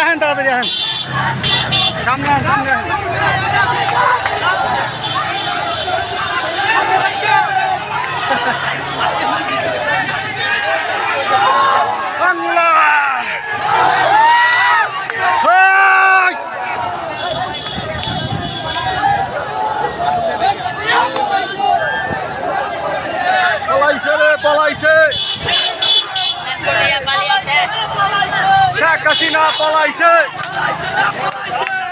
আসেন তাড়াতাড়ি আসেন সামনে সামনে আজকে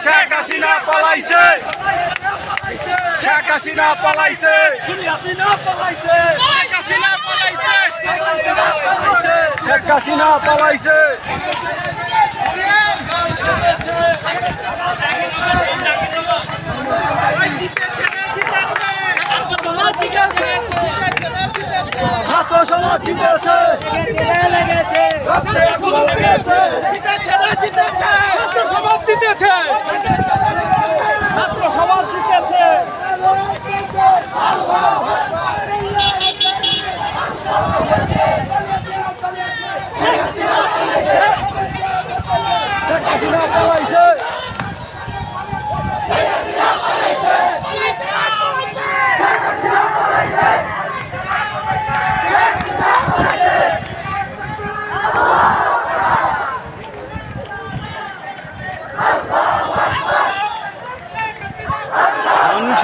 শেখ হাসিনা পলাইছে। শেখ হাসিনা পলাইছে। শেখ হাসিনা পলাইছে। শেখ হাসিনা পলাইছে। ছাত্র সমাজ জিতেছে। ছাত্র সমাজ জিতেছে।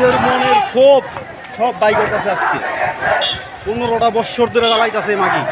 মানুষের মনের ক্ষোভ সব বাইকের কাছে আসছে পনেরোটা বৎসর ধরে দাঁড়াইতেছে মাগি।